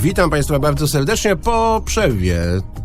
Witam Państwa bardzo serdecznie po przerwie.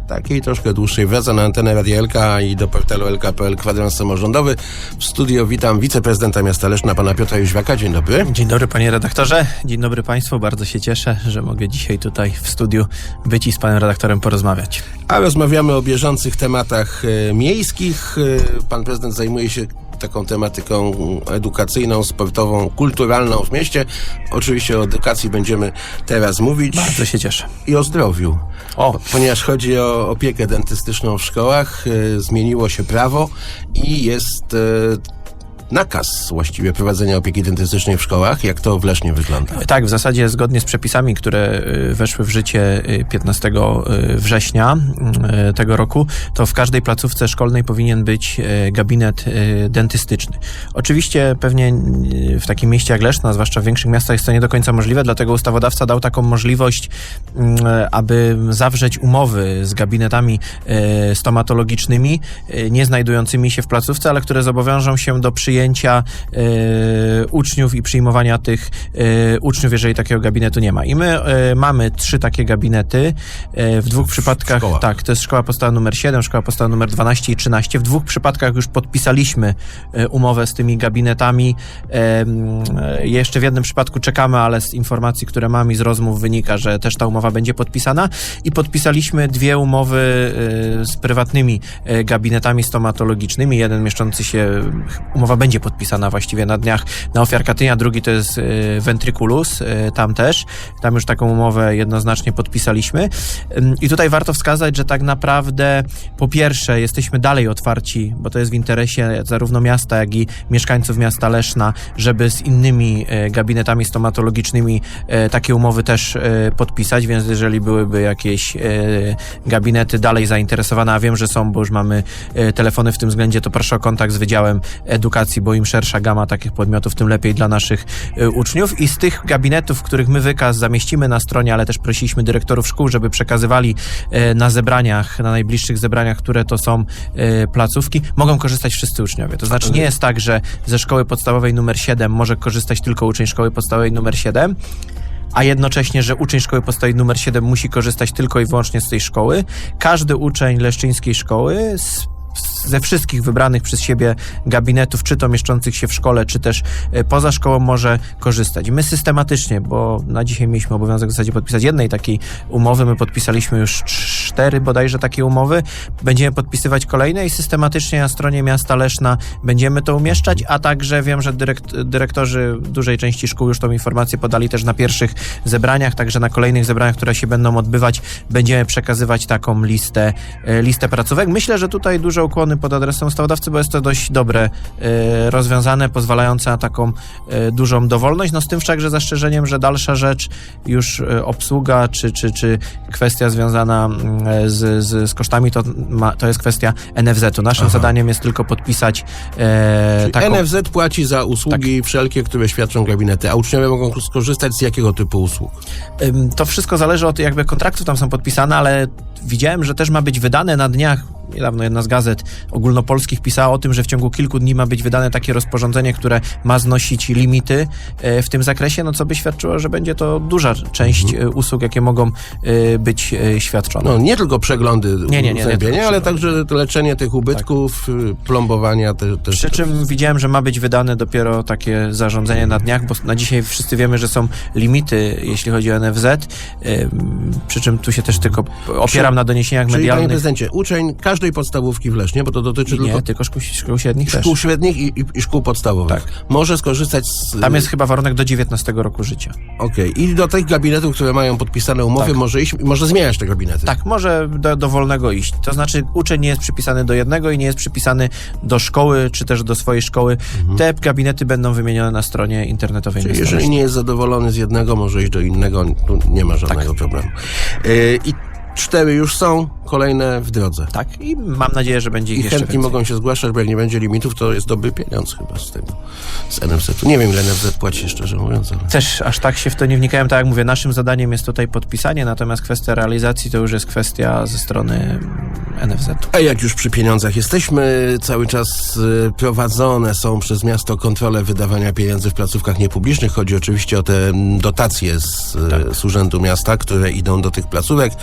Takiej troszkę dłuższej wraca na antenę Radia LK i do portalu LKPL Kwadrans Samorządowy. W studio witam wiceprezydenta miasta Leszna, pana Piotra Jóźwiaka. Dzień dobry. Dzień dobry panie redaktorze, dzień dobry państwu. Bardzo się cieszę, że mogę dzisiaj tutaj w studiu być i z panem redaktorem porozmawiać. A rozmawiamy o bieżących tematach e, miejskich. E, Pan prezydent zajmuje się taką tematyką edukacyjną, sportową, kulturalną w mieście. Oczywiście o edukacji będziemy teraz mówić. Bardzo się cieszę. I o zdrowiu. O, Ponieważ chodzi o opiekę dentystyczną w szkołach, e, zmieniło się prawo i jest e, nakaz właściwie prowadzenia opieki dentystycznej w szkołach. Jak to w Lesznie wygląda? tak, w zasadzie zgodnie z przepisami, które y, weszły w życie y, 15 y, września y, tego roku, to w każdej placówce szkolnej powinien być gabinet dentystyczny. Oczywiście pewnie w takim mieście jak Leszno, zwłaszcza w większych miastach jest to nie do końca możliwe, dlatego ustawodawca dał taką możliwość, mm, aby zawrzeć umowy z gabinetami stomatologicznymi, nie znajdującymi się w placówce, ale które zobowiążą się do przyjęcia y, uczniów i przyjmowania tych y, uczniów, jeżeli takiego gabinetu nie ma. I my y, mamy trzy takie gabinety. w dwóch przypadkach, szkołach. tak, to jest szkoła podstawowa numer 7, szkoła podstawowa numer 12 i 13. W dwóch przypadkach już podpisaliśmy umowę z tymi gabinetami. Jeszcze w jednym przypadku czekamy, ale z informacji, które mam i z rozmów wynika, że też ta umowa będzie podpisana. I podpisaliśmy dwie umowy z prywatnymi gabinetami stomatologicznymi. Jeden mieszczący się, umowa będzie podpisana właściwie na dniach na ofiar Katynia, drugi to jest y, Ventriculus, y, tam też. Tam już taką umowę jednoznacznie podpisaliśmy. I tutaj warto wskazać, że tak naprawdę po pierwsze jesteśmy dalej otwarci, bo to jest w interesie zarówno miasta, jak i mieszkańców miasta Leszna, żeby z innymi e, gabinetami stomatologicznymi takie umowy też podpisać, więc jeżeli byłyby jakieś gabinety dalej zainteresowane, a wiem, że są, bo już mamy telefony w tym względzie, to proszę o kontakt z Wydziałem Edukacji, bo im szersza gama takich podmiotów, tym lepiej dla naszych e, uczniów. I z tych gabinetów, których my wykaz zamieścimy na stronie, ale też prosiliśmy dyrektorów szkół, żeby przekazywali e, na zebraniach, na najbliższych zebraniach, które to są e, placówki, mogą korzystać wszyscy uczniowie. To znaczy nie jest tak, że ze szkoły podstawowej numer 7 może korzystać tylko uczeń szkoły podstawowej numer 7, a jednocześnie, że uczeń szkoły podstawowej numer 7 musi korzystać tylko i wyłącznie z tej szkoły. Każdy uczeń leszczyńskiej szkoły z ze wszystkich wybranych przez siebie gabinetów, czy to mieszczących się w szkole, czy też e, poza szkołą może korzystać. My systematycznie, bo na dzisiaj mieliśmy obowiązek w zasadzie podpisać jednej takiej umowy, my podpisaliśmy już cztery bodajże takie umowy, będziemy podpisywać kolejne i systematycznie na stronie miasta Leszna będziemy to umieszczać, a także wiem, że dyrekt, dyrektorzy dużej części szkół już tą informację podali też na pierwszych zebraniach, także na kolejnych zebraniach, które się będą odbywać, będziemy przekazywać taką listę, e, listę placówek. Myślę, że tutaj duże ukłony pod adresem ustawodawcy, bo jest to dość dobre e, rozwiązane, pozwalające na taką e, dużą dowolność, no z tym wszakże zastrzeżeniem, że dalsza rzecz już obsługa, czy, czy, czy kwestia związana mm, z, z, z kosztami, to, ma, to jest kwestia NFZ-u. Naszym Aha. zadaniem jest tylko podpisać e, taką... NFZ płaci za usługi wszelkie, które świadczą gabinety, a uczniowie mogą skorzystać z jakiego typu usług? To wszystko zależy od jakby kontraktów tam są podpisane, ale widziałem, że też ma być wydane na dniach. Niedawno jedna z gazet ogólnopolskich pisała o tym, że w ciągu kilku dni ma być wydane takie rozporządzenie, które ma znosić limity e, w tym zakresie, no co by świadczyło, że będzie to duża część e, usług, jakie mogą e, być świadczone. No nie tylko przeglądy Nie, nie, nie, nie uzębienia, tylko ale także leczenie tych ubytków, y, plombowania te, też. Przy czym widziałem, że ma być wydane dopiero takie zarządzenie na dniach, bo na dzisiaj wszyscy wiemy, że są limity, jeśli chodzi o NFZ. Przy czym tu się też tylko opieram na doniesieniach Czyli panie medialnych. prezydencie, uczeń każdej podstawówki w Lesznie, bo to dotyczy Nie, tylko tylko szkół, szkół średnich też. szkół średnich i, i, i szkół podstawowych. Tak. Może skorzystać z... Tam jest chyba warunek do 19 roku życia. Okej. I do tych gabinetów, które mają podpisane umowy, Tak. może iść, może zmieniać te gabinety. Tak, może do, do wolnego iść. To znaczy uczeń nie jest przypisany do jednego i nie jest przypisany do szkoły, czy też do swojej szkoły. Te gabinety będą wymienione na stronie internetowej Czyli jeżeli nie jest zadowolony z jednego, może iść do innego, tu nie ma żadnego Tak. problemu. Yy, I cztery już są, kolejne w drodze. Tak, i mam nadzieję, że będzie ich I jeszcze chętni więcej. mogą się zgłaszać, bo jak nie będzie limitów, to jest dobry pieniądz chyba z tego, z NFZ-u. Nie wiem, ile NFZ płaci, szczerze mówiąc, ale... Też aż tak się w to nie wnikałem, tak jak mówię, naszym zadaniem jest tutaj podpisanie, natomiast kwestia realizacji to już jest kwestia ze strony NFZ-u. A jak już przy pieniądzach jesteśmy, cały czas y, prowadzone są przez miasto kontrole wydawania pieniędzy w placówkach niepublicznych. Chodzi oczywiście o te dotacje z, y, z Urzędu Miasta, które idą do tych placówek.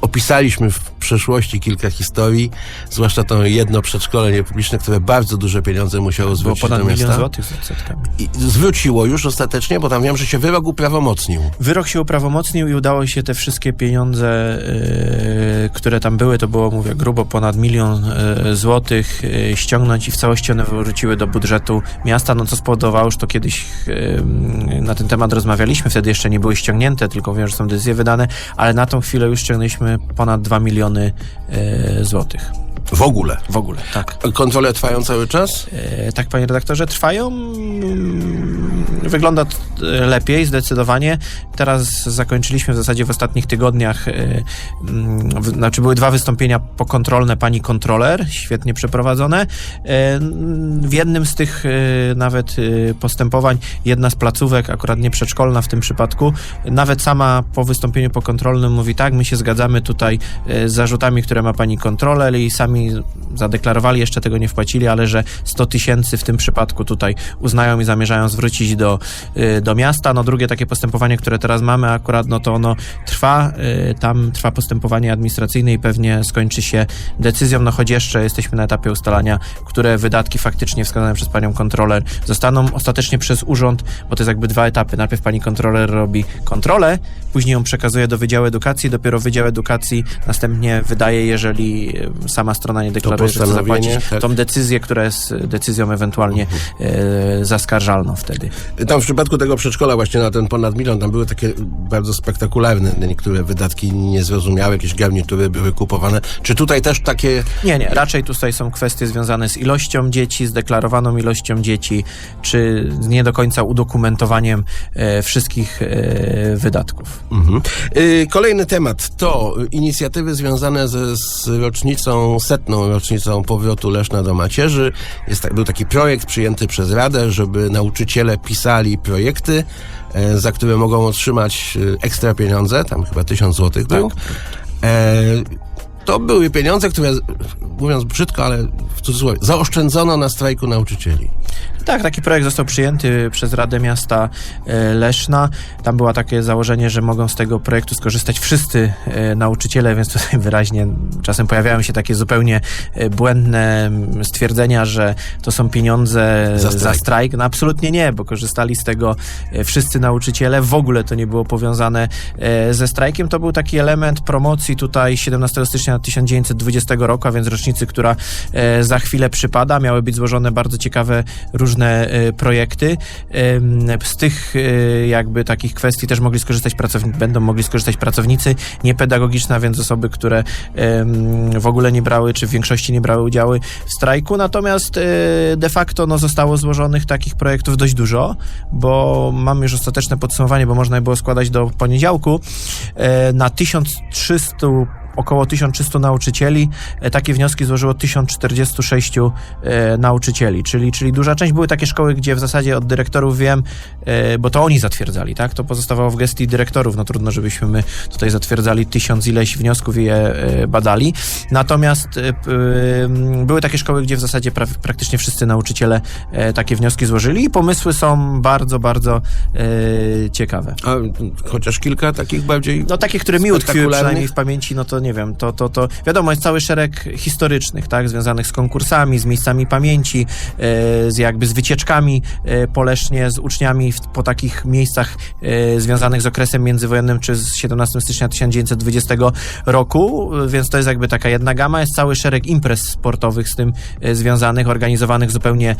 Opisaliśmy w przeszłości kilka historii, zwłaszcza to jedno przedszkole niepubliczne, które bardzo duże pieniądze musiało Było zwrócić ponad do milion miasta. złotych z odsetkami. I zwróciło już ostatecznie, bo tam wiem, że się wyrok uprawomocnił. Wyrok się uprawomocnił i udało się te wszystkie pieniądze, yy, które tam były, to było, mówię, grubo ponad milion yy, złotych, yy, ściągnąć i w całości one wróciły do budżetu miasta, no co spowodowało, już to kiedyś yy, na ten temat rozmawialiśmy, wtedy jeszcze nie były ściągnięte, tylko wiem, że są decyzje wydane, ale na tą chwilę już ściągnęliśmy ponad 2 miliony yy, złotych. W ogóle. W ogóle, tak. Kontrole trwają cały czas? E, Tak, panie redaktorze, trwają. Mm, Wygląda t- lepiej, zdecydowanie. Teraz zakończyliśmy w zasadzie w ostatnich tygodniach, e, mm, w- znaczy były dwa wystąpienia pokontrolne pani kontroler, świetnie przeprowadzone. E, mm, W jednym z tych e, nawet e, postępowań, jedna z placówek, akurat nie przedszkolna w tym przypadku, nawet sama po wystąpieniu pokontrolnym mówi tak, my się zgadzamy tutaj e, z zarzutami, które ma pani kontroler i sami zadeklarowali, jeszcze tego nie wpłacili, ale że 100 tysięcy w tym przypadku tutaj uznają i zamierzają zwrócić do, y, do miasta. No drugie takie postępowanie, które teraz mamy akurat, no to ono trwa, y, tam trwa postępowanie administracyjne i pewnie skończy się decyzją, no choć jeszcze jesteśmy na etapie ustalania, które wydatki faktycznie wskazane przez panią kontroler zostaną ostatecznie przez urząd, bo to jest jakby dwa etapy. Najpierw pani kontroler robi kontrolę, później ją przekazuje do Wydziału Edukacji, dopiero Wydział Edukacji następnie wydaje, jeżeli y, sama strona nie deklaruje, że chce zapłacić, tak. tą decyzję, która jest decyzją ewentualnie e, zaskarżalną wtedy. Tam w przypadku tego przedszkola właśnie na ten ponad milion, tam były takie bardzo spektakularne niektóre wydatki niezrozumiałe, jakieś garnitury były kupowane. Czy tutaj też takie... Nie, nie, raczej tutaj są kwestie związane z ilością dzieci, z deklarowaną ilością dzieci, czy z nie do końca udokumentowaniem e, wszystkich e, wydatków. Mhm. Y, Kolejny temat to inicjatywy związane ze, z rocznicą, setną rocznicą powrotu Leszna do macierzy. Jest, tak- był taki projekt przyjęty przez Radę, żeby nauczyciele pisali projekty, e, za które mogą otrzymać e, ekstra pieniądze, tam chyba tysiąc złotych był. E, to były pieniądze, które, mówiąc brzydko, ale w cudzysłowie, zaoszczędzono na strajku nauczycieli. Tak, taki projekt został przyjęty przez Radę Miasta e, Leszna. Tam było takie założenie, że mogą z tego projektu skorzystać wszyscy e, nauczyciele, więc tutaj wyraźnie czasem pojawiają się takie zupełnie e, błędne stwierdzenia, że to są pieniądze Za za strajk. strajk. No absolutnie nie, bo korzystali z tego wszyscy nauczyciele. W ogóle to nie było powiązane ze strajkiem. To był taki element promocji tutaj 17 stycznia 1920 roku, a więc rocznicy, która za chwilę przypada. Miały być złożone bardzo ciekawe różne e, projekty. Z tych e, jakby takich kwestii też mogli skorzystać pracownicy, będą mogli skorzystać pracownicy niepedagogiczne, a więc osoby, które w ogóle nie brały, czy w większości nie brały udziału w strajku. Natomiast e, de facto no, zostało złożonych takich projektów dość dużo, bo mam już ostateczne podsumowanie, bo można je było składać do poniedziałku. Na 1300 około 1300 nauczycieli. E, Takie wnioski złożyło 1046 e, nauczycieli, czyli, czyli duża część. Były takie szkoły, gdzie w zasadzie od dyrektorów wiem, e, bo to oni zatwierdzali, tak? To pozostawało w gestii dyrektorów. No trudno, żebyśmy my tutaj zatwierdzali tysiąc ileś wniosków i je badali. Natomiast były takie szkoły, gdzie w zasadzie pra, praktycznie wszyscy nauczyciele takie wnioski złożyli i pomysły są bardzo, bardzo ciekawe. A chociaż kilka takich bardziej... No takie, które mi utkwiły przynajmniej w pamięci, no to nie wiem, to, to, to wiadomo, jest cały szereg historycznych, tak, związanych z konkursami, z miejscami pamięci, e, z jakby z wycieczkami e, polecznie, z uczniami w, po takich miejscach e, związanych z okresem międzywojennym, czy z 17 stycznia 1920 roku, więc to jest jakby taka jedna gama, jest cały szereg imprez sportowych z tym związanych, organizowanych zupełnie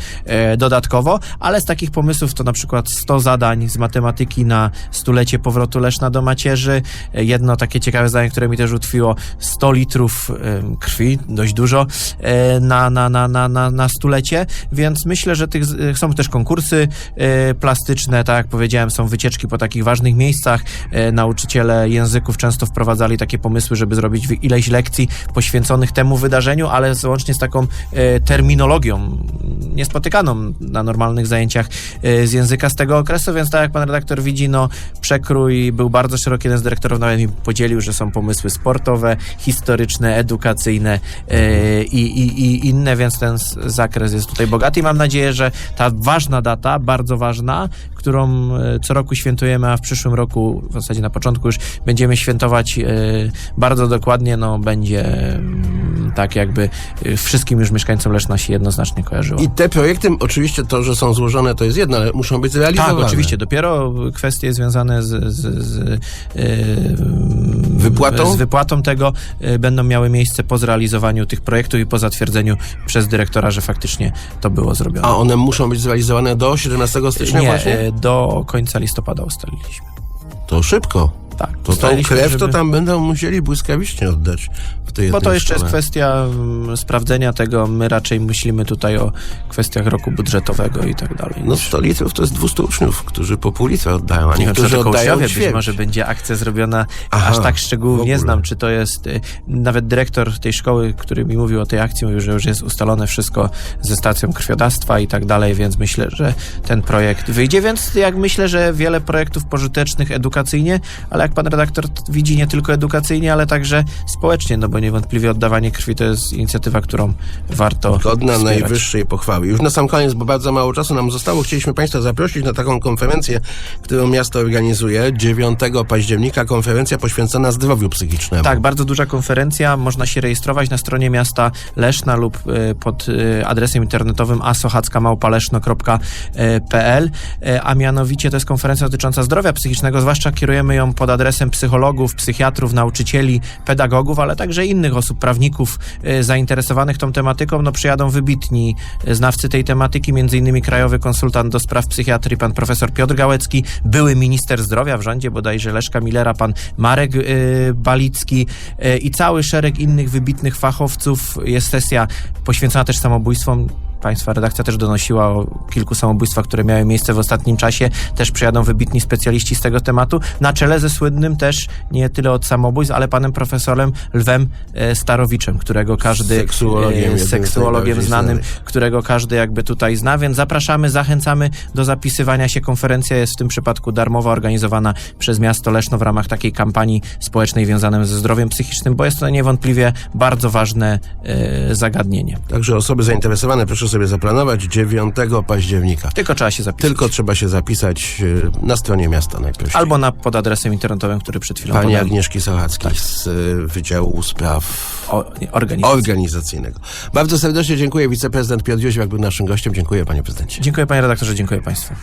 dodatkowo, ale z takich pomysłów to na przykład 100 zadań z matematyki na stulecie powrotu Leszna do macierzy. Jedno takie ciekawe zdanie, które mi też utkwiło, około 100 litrów krwi, dość dużo, e, na, na, na, na, na, na stulecie, więc myślę, że tych, z- są też konkursy e, plastyczne, tak jak powiedziałem, są wycieczki po takich ważnych miejscach. E, Nauczyciele języków często wprowadzali takie pomysły, żeby zrobić ileś lekcji poświęconych temu wydarzeniu, ale łącznie z taką e, terminologią niespotykaną na normalnych zajęciach e, z języka z tego okresu, więc tak jak pan redaktor widzi, no przekrój był bardzo szeroki, jeden z dyrektorów nawet mi podzielił, że są pomysły sportowe, historyczne, edukacyjne e, i, i, i inne, więc ten zakres jest tutaj bogaty. I mam nadzieję, że ta ważna data, bardzo ważna, którą e, co roku świętujemy, a w przyszłym roku, w zasadzie na początku już będziemy świętować bardzo dokładnie, no będzie tak jakby e, wszystkim już mieszkańcom Leszna się jednoznacznie kojarzyło. I te projekty, oczywiście to, że są złożone, to jest jedno, ale muszą być zrealizowane. Tak, oczywiście. Dopiero kwestie związane z, z, z, e, Wypłatą? z wypłatą tego e, będą miały miejsce po zrealizowaniu tych projektów i po zatwierdzeniu przez dyrektora, że faktycznie to było zrobione. A one muszą być zrealizowane do 17 stycznia Nie, właśnie? e, do końca listopada ustaliliśmy. To szybko. Tak. To tą krew to tam będą musieli błyskawicznie oddać w tej Bo to jeszcze jest szkole. kwestia mm, sprawdzenia tego. My raczej myślimy tutaj o kwestiach roku budżetowego i tak dalej. No 100 litrów to jest 200 uczniów, którzy po pół litra oddają, a niektórzy oddają być może będzie akcja zrobiona Aha, aż tak w szczegółnie. Nie znam, czy to jest. y, Nawet dyrektor tej szkoły, który mi mówił o tej akcji, mówił, że już jest ustalone wszystko ze stacją krwiodawstwa i tak dalej, więc myślę, że ten projekt wyjdzie. Więc jak myślę, że wiele projektów pożytecznych edukacyjnie, ale jak pan redaktor widzi, nie tylko edukacyjnie, ale także społecznie, no bo niewątpliwie oddawanie krwi to jest inicjatywa, którą warto. Godna wspierać. najwyższej pochwały. Już na sam koniec, bo bardzo mało czasu nam zostało, chcieliśmy Państwa zaprosić na taką konferencję, którą miasto organizuje 9 października, konferencja poświęcona zdrowiu psychicznemu. Tak, bardzo duża konferencja. Można się rejestrować na stronie miasta Leszna lub y, pod y, adresem internetowym asochackamałpaleszno.pl y, a mianowicie to jest konferencja dotycząca zdrowia psychicznego, zwłaszcza kierujemy ją pod adresem psychologów, psychiatrów, nauczycieli, pedagogów, ale także innych osób, prawników y, zainteresowanych tą tematyką. No przyjadą wybitni y, znawcy tej tematyki, innymi krajowy konsultant do spraw psychiatrii, pan profesor Piotr Gałecki, były minister zdrowia w rządzie bodajże Leszka Millera, pan Marek y, Balicki i cały szereg innych wybitnych fachowców. Jest sesja poświęcona też samobójstwom. Państwa redakcja też donosiła o kilku samobójstwach, które miały miejsce w ostatnim czasie. Też przyjadą wybitni specjaliści z tego tematu. Na czele ze słynnym też nie tyle od samobójstw, ale panem profesorem Lwem e, Starowiczem, którego każdy Seksuologiem, z seksuologiem najbardziej znanym, którego każdy jakby tutaj zna, więc zapraszamy, zachęcamy do zapisywania się. Konferencja jest w tym przypadku darmowa, organizowana przez miasto Leszno w ramach takiej kampanii społecznej związanej ze zdrowiem psychicznym, bo jest to niewątpliwie bardzo ważne e, zagadnienie. Także osoby zainteresowane proszę sobie zaplanować 9 października. Tylko trzeba się zapisać. Tylko trzeba się zapisać y, na stronie miasta najpierw. Albo na, pod adresem internetowym, który przed chwilą Pani podałem. Agnieszki Sochackiej z y, Wydziału Spraw O, nie. Organizacyjnego. Bardzo serdecznie dziękuję. Wiceprezydent Piotr Jóźwiak był naszym gościem. Dziękuję panie prezydencie. Dziękuję panie redaktorze, dziękuję państwu.